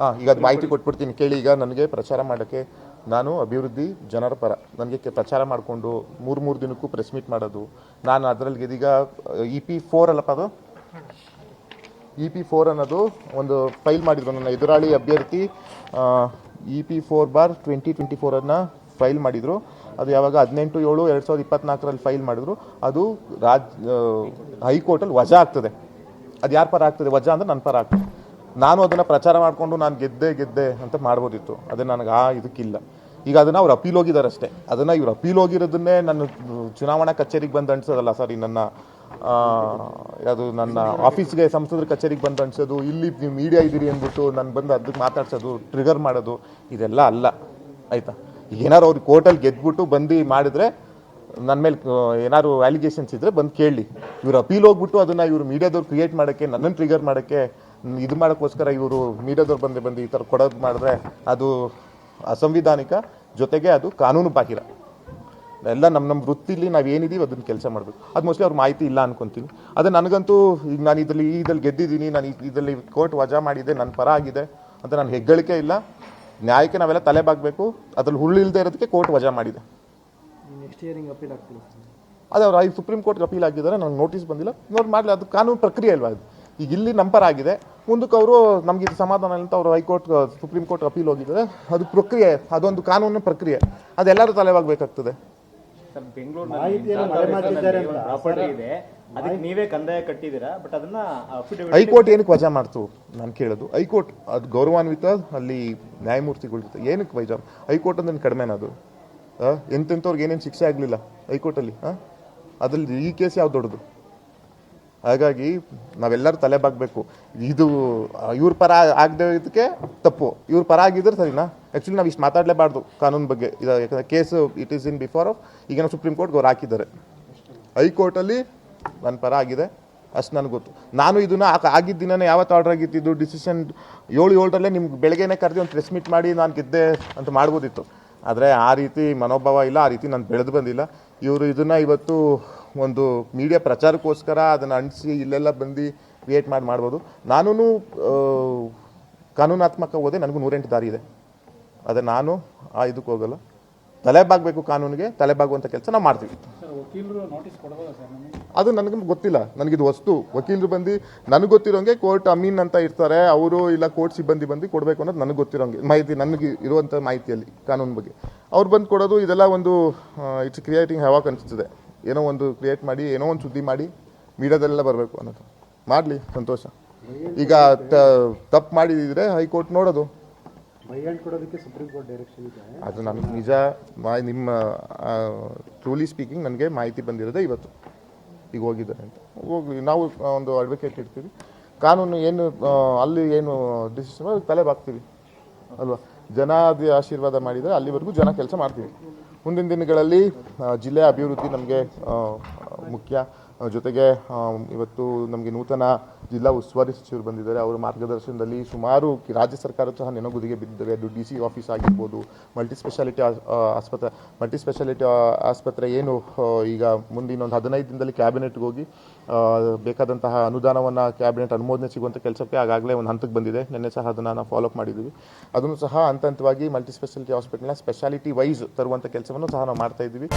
ಹಾಂ ಈಗ ಅದು ಮಾಹಿತಿ ಕೊಟ್ಬಿಡ್ತೀನಿ. ಕೇಳಿ, ಈಗ ನನಗೆ ಪ್ರಚಾರ ಮಾಡೋಕ್ಕೆ ನಾನು ಅಭಿವೃದ್ಧಿ ಜನರ ಪರ, ನನಗೆ ಪ್ರಚಾರ ಮಾಡಿಕೊಂಡು ಮೂರು ಮೂರು ದಿನಕ್ಕೂ ಪ್ರೆಸ್ ಮೀಟ್ ಮಾಡೋದು. ನಾನು ಅದರಲ್ಲಿ ಇದೀಗ ಇ ಪಿ ಫೋರ್ ಅಲ್ಲಪ್ಪ ಅದು? ಇ ಪಿ ಫೋರ್ ಅನ್ನೋದು ಒಂದು ಫೈಲ್ ಮಾಡಿದ್ರು ನನ್ನ ಎದುರಾಳಿ ಅಭ್ಯರ್ಥಿ E P four bar twenty twenty ಫೋರನ್ನು file ಮಾಡಿದರು. ಅದು ಯಾವಾಗ ಹದಿನೆಂಟು ಏಳು ಎರಡು ಸಾವಿರದ ಇಪ್ಪತ್ನಾಲ್ಕರಲ್ಲಿ ಫೈಲ್ ಮಾಡಿದ್ರು. ಅದು ರಾಜ್ ಹೈಕೋರ್ಟಲ್ಲಿ ವಜಾ ಆಗ್ತದೆ. ಅದು ಯಾರ ಪರ ಆಗ್ತದೆ? ವಜಾ ಅಂದ್ರೆ ನನ್ನ ಪರ ಆಗ್ತದೆ. ನಾನು ಅದನ್ನು ಪ್ರಚಾರ ಮಾಡಿಕೊಂಡು ನಾನು ಗೆದ್ದೆ ಗೆದ್ದೆ ಅಂತ ಮಾಡ್ಬೋದಿತ್ತು. ಅದು ನನಗೆ ಆ ಇದಕ್ಕಿಲ್ಲ. ಈಗ ಅದನ್ನು ಅವ್ರು ಅಪೀಲ್ ಹೋಗಿದ್ದಾರೆ ಅಷ್ಟೇ ಅದನ್ನು ಇವ್ರು ಅಪೀಲ್ ಹೋಗಿರೋದನ್ನೇ ನನ್ನ ಚುನಾವಣಾ ಕಚೇರಿಗೆ ಬಂದು ಅಂಟಿಸೋದಲ್ಲ ಸಾರಿ ನನ್ನ ಅದು ನನ್ನ ಆಫೀಸ್ಗೆ ಸಂಸದರ ಕಚೇರಿಗೆ ಬಂದು ಅನ್ಸೋದು, ಇಲ್ಲಿ ನೀವು ಮೀಡಿಯಾ ಇದ್ದೀರಿ ಅಂದ್ಬಿಟ್ಟು ನಾನು ಬಂದು ಅದಕ್ಕೆ ಮಾತಾಡ್ಸೋದು ಟ್ರಿಗರ್ ಮಾಡೋದು, ಇದೆಲ್ಲ ಅಲ್ಲ. ಆಯಿತಾ? ಈಗ ಏನಾರು ಅವ್ರಿಗೆ ಕೋರ್ಟಲ್ಲಿ ಗೆದ್ಬಿಟ್ಟು ಬಂದು ಮಾಡಿದ್ರೆ ನನ್ನ ಮೇಲೆ ಏನಾದ್ರು ವ್ಯಾಲಿಗೇಷನ್ಸ್ ಇದ್ರೆ ಬಂದು ಕೇಳಿ. ಇವ್ರು ಅಪೀಲ್ ಹೋಗ್ಬಿಟ್ಟು ಅದನ್ನು ಇವರು ಮೀಡಿಯಾದವ್ರು ಕ್ರಿಯೇಟ್ ಮಾಡೋಕ್ಕೆ ನನ್ನನ್ನು ಟ್ರಿಗರ್ ಮಾಡೋಕ್ಕೆ ಇದು ಮಾಡೋಕ್ಕೋಸ್ಕರ ಇವರು ಮೀಡಿಯಾದವ್ರು ಬಂದು ಬಂದು ಈ ಥರ ಕೊಡೋದು ಮಾಡಿದ್ರೆ ಅದು ಅಸಂವಿಧಾನಿಕ ಜೊತೆಗೆ ಅದು ಕಾನೂನು ಬಾಹಿರ. ಎಲ್ಲ ನಮ್ಮ ನಮ್ಮ ವೃತ್ತಿಲಿ ನಾವು ಏನಿದೀವಿ ಅದನ್ನು ಕೆಲಸ ಮಾಡಬೇಕು. ಅದು ಮೋಸ್ಟ್ಲಿ ಅವ್ರ ಮಾಹಿತಿ ಇಲ್ಲ ಅನ್ಕೊತೀವಿ ಅದು ನನಗಂತೂ ಈಗ ನಾನು ಇದರಲ್ಲಿ ಇದರಲ್ಲಿ ಗೆದ್ದಿದ್ದೀನಿ ನಾನು ಇದರಲ್ಲಿ ಕೋರ್ಟ್ ವಜಾ ಮಾಡಿದೆ ನನ್ನ ಪರ ಆಗಿದೆ ಅಂತ ನಾನು ಹೆಗ್ಗಳಿಕೆ ಇಲ್ಲ. ನ್ಯಾಯಕ್ಕೆ ನಾವೆಲ್ಲ ತಲೆ ಬಾಗಬೇಕು. ಅದ್ರಲ್ಲಿ ಹುಳ್ಳು ಇಲ್ಲದೆ ಇರೋದಕ್ಕೆ ಕೋರ್ಟ್ ವಜಾ ಮಾಡಿದೆ. ಅದೇ ಅವ್ರು ಐದು ಸುಪ್ರೀಂ ಕೋರ್ಟ್ಗೆ ಅಪೀಲ್ ಆಗಿದ್ದಾರೆ ನನಗೆ ನೋಟಿಸ್ ಬಂದಿಲ್ಲ. ನೋಡಿ ಮಾಡಲಿ ಅದು ಕಾನೂನು ಪ್ರಕ್ರಿಯೆ ಅಲ್ವಾ ಅದು ಈಗ ಇಲ್ಲಿ ನಂಬರ್ ಆಗಿದೆ. ಮುಂದಕ್ಕೆ ಅವರು ನಮ್ಗೆ ಇದು ಸಮಾಧಾನ ಇಲ್ಲ ಅಂತ ಅವರು ಹೈಕೋರ್ಟ್ ಸುಪ್ರೀಂ ಕೋರ್ಟ್ ಅಪೀಲ್ ಹೋಗಿದ್ದಾರೆ. ಅದು ಪ್ರಕ್ರಿಯೆ ಅದೊಂದು ಕಾನೂನು ಪ್ರಕ್ರಿಯೆ. ಅದೆಲ್ಲರೂ ತಲೆವಾಗಬೇಕಾಗ್ತದೆ. ಸರ್ ಬೆಂಗಳೂರಿನಲ್ಲಿ ಪ್ರಾಪರ್ಟಿ ಇದೆ. ಅದಕ್ಕೆ ನೀವೇ ಕಂದಾಯ ಕಟ್ಟಿದ್ದೀರಾ? ಬಟ್ ಅದನ್ನ ಹೈಕೋರ್ಟ್ ಏನಕ್ಕೆ ವಜಾ ಮಾಡ್ತು? ನಾನು ಕೇಳೋದು. ಹೈಕೋರ್ಟ್ ಅದು ಗೌರವಾನ್ವಿತ ಅಲ್ಲಿ ನ್ಯಾಯಮೂರ್ತಿಗಳ ಜೊತೆ ಏನಕ್ಕೆ ವಜಾ ಹೈಕೋರ್ಟ್ ಅಂದ್ರೆ ಕಡಿಮೆ ಅದು? ಎಂತೆಂಥವ್ರಿಗೆ ಏನೇನು ಶಿಕ್ಷೆ ಆಗಲಿಲ್ಲ ಹೈಕೋರ್ಟಲ್ಲಿ ಹಾಂ ಅದ್ರಲ್ಲಿ ಈ ಕೇಸ್ ಯಾವ್ದು ದೊಡ್ಡದು? ಹಾಗಾಗಿ ನಾವೆಲ್ಲರೂ ತಲೆ ಬಾಗಬೇಕು ಇದು ಇವ್ರ ಪರ ಆಗದೆ ಇದಕ್ಕೆ ತಪ್ಪು. ಇವ್ರ ಪರ ಆಗಿದ್ರೆ ಸರಿನಾ? ಆ್ಯಕ್ಚುಲಿ ನಾವು ಇಷ್ಟು ಮಾತಾಡಲೇಬಾರ್ದು ಕಾನೂನು ಬಗ್ಗೆ. ಇದು ಯಾಕಂದರೆ case it is in before of ಈಗ ಸುಪ್ರೀಂ ಕೋರ್ಟ್ಗೆ ಅವ್ರು ಹಾಕಿದ್ದಾರೆ. ಹೈಕೋರ್ಟಲ್ಲಿ ನನ್ನ ಪರ ಆಗಿದೆ. ಅಷ್ಟು ನನಗೆ ಗೊತ್ತು. ನಾನು ಇದನ್ನ ಆಗಿದ್ದ ದಿನನೇ ಯಾವತ್ತು ಆರ್ಡರ್ ಆಗಿತ್ತಿದ್ದು ಡಿಸಿಷನ್ ಏಳು ಏಳರಲ್ಲೇ ನಿಮ್ಗೆ ಬೆಳಗ್ಗೆನೇ ಕರೆದು ಒಂದು ಪ್ರೆಸ್ ಮೀಟ್ ಮಾಡಿ ನಾನು ಗೆದ್ದೆ ಅಂತ ಮಾಡ್ಬೋದಿತ್ತು. ಆದರೆ ಆ ರೀತಿ ಮನೋಭಾವ ಇಲ್ಲ, ಆ ರೀತಿ ನಾನು ಬೆಳೆದು ಬಂದಿಲ್ಲ. ಇವರು ಇದನ್ನು ಇವತ್ತು ಒಂದು ಮೀಡಿಯಾ ಪ್ರಚಾರಕ್ಕೋಸ್ಕರ ಅದನ್ನು ಅಂಟಿಸಿ ಇಲ್ಲೆಲ್ಲ ಬಂದು ಕ್ರಿಯೇಟ್ ಮಾಡಿ ಮಾಡ್ಬೋದು. ನಾನೂ ಕಾನೂನಾತ್ಮಕ ಹೋದೆ ನನಗೂ ನೂರೆಂಟು ದಾರಿ ಇದೆ. ಅದೇ ನಾನು ಆ ಇದಕ್ಕೆ ಹೋಗಲ್ಲ. ತಲೆ ಬಾಗಬೇಕು ಕಾನೂನಿಗೆ ತಲೆ ಬಾಗುವಂಥ ಕೆಲಸ ನಾವು ಮಾಡ್ತೀವಿ. ಅದು ನನಗೆ ಗೊತ್ತಿಲ್ಲ. ನನಗಿದು ವಸ್ತು. ವಕೀಲರು ಬಂದು ನನಗೆ ಗೊತ್ತಿರೋಂಗೆ ಕೋರ್ಟ್ ಅಮೀನ್ ಅಂತ ಇರ್ತಾರೆ. ಅವರು ಇಲ್ಲ ಕೋರ್ಟ್ ಸಿಬ್ಬಂದಿ ಬಂದು ಕೊಡಬೇಕು ಅನ್ನೋದು ನನಗೆ ಗೊತ್ತಿರೋಂಗೆ ಮಾಹಿತಿ ನನಗೆ ಇರುವಂಥ ಮಾಹಿತಿಯಲ್ಲಿ ಕಾನೂನು ಬಗ್ಗೆ. ಅವ್ರು ಬಂದು ಕೊಡೋದು ಇದೆಲ್ಲ ಒಂದು ಇಟ್ಸ್ ಕ್ರಿಯೇಟಿಂಗ್ ಹ್ಯಾವಾಕ್ ಅನಿಸ್ತಿದೆ ಏನೋ ಒಂದು ಕ್ರಿಯೇಟ್ ಮಾಡಿ ಏನೋ ಒಂದು ಸುದ್ದಿ ಮಾಡಿ ಮೀಡಿಯಾದಲ್ಲೆಲ್ಲ ಬರಬೇಕು ಅನ್ನೋದು. ಮಾಡಲಿ ಸಂತೋಷ. ಈಗ ತಪ್ಪು ಮಾಡಿದ್ರೆ ಹೈಕೋರ್ಟ್ ನೋಡೋದು. ಅದು ನನಗೆ ನಿಜ ಮಾ ನಿಮ್ಮ ಟ್ರೂಲಿ ಸ್ಪೀಕಿಂಗ್ ನನಗೆ ಮಾಹಿತಿ ಬಂದಿರೋದೇ ಇವತ್ತು. ಈಗ ಹೋಗಿದ್ದಾರೆ ಅಂತ. ಹೋಗ್ಲಿ ನಾವು ಒಂದು ಅಡ್ವೊಕೇಟ್ ಇರ್ತೀವಿ. ಕಾನೂನು ಏನು ಅಲ್ಲಿ ಏನು ಡಿಸಿಷನ್ ತಲೆ ಬಾಕ್ತೀವಿ. ಅಲ್ವಾ? ಜನ ಆಶೀರ್ವಾದ ಮಾಡಿದರೆ ಅಲ್ಲಿವರೆಗೂ ಜನ ಕೆಲಸ ಮಾಡ್ತೀವಿ. ಮುಂದಿನ ದಿನಗಳಲ್ಲಿ ಜಿಲ್ಲೆಯ ಅಭಿವೃದ್ಧಿ ನಮಗೆ ಮುಖ್ಯ. ಜೊತೆಗೆ ಇವತ್ತು ನಮಗೆ ನೂತನ ಜಿಲ್ಲಾ ಉಸ್ತುವಾರಿ ಸಚಿವರು ಬಂದಿದ್ದಾರೆ. ಅವರ ಮಾರ್ಗದರ್ಶನದಲ್ಲಿ ಸುಮಾರು ರಾಜ್ಯ ಸರ್ಕಾರ ಸಹ ನೆನಗುದಿಗೆ ಬಿದ್ದಿದ್ದಾರೆ ಅದು ಡಿ ಸಿ ಆಫೀಸ್ ಆಗಿರ್ಬೋದು, ಮಲ್ಟಿ ಸ್ಪೆಷಾಲಿಟಿ ಆಸ್ಪತ್ರೆ, ಮಲ್ಟಿ ಸ್ಪೆಷಾಲಿಟಿ ಆಸ್ಪತ್ರೆ ಏನು ಈಗ ಮುಂದಿನ ಒಂದು ಹದಿನೈದು ದಿನದಲ್ಲಿ ಕ್ಯಾಬಿನೆಟ್ಗೆ ಹೋಗಿ ಬೇಕಾದಂತಹ ಅನುದಾನವನ್ನು ಕ್ಯಾಬಿನೆಟ್ ಅನುಮೋದನೆ ಸಿಗುವಂಥ ಕೆಲಸಕ್ಕೆ ಆಗಾಗಲೇ ಒಂದು ಹಂತಕ್ಕೆ ಬಂದಿದೆ. ನಿನ್ನೆ ಸಹ ಅದನ್ನು ನಾವು ಫಾಲೋಅಪ್ ಮಾಡಿದ್ದೀವಿ. ಅದನ್ನು ಸಹ ಹಂತ ಹಂತವಾಗಿ ಮಲ್ಟಿ ಸ್ಪೆಷಾಲಿಟಿ ಹಾಸ್ಪಿಟಲ್ನ ಸ್ಪೆಷಾಲಿಟಿ ವೈಸ್ ತರುವಂಥ ಕೆಲಸವನ್ನು ಸಹ ನಾವು ಮಾಡ್ತಾ ಇದ್ದೀವಿ.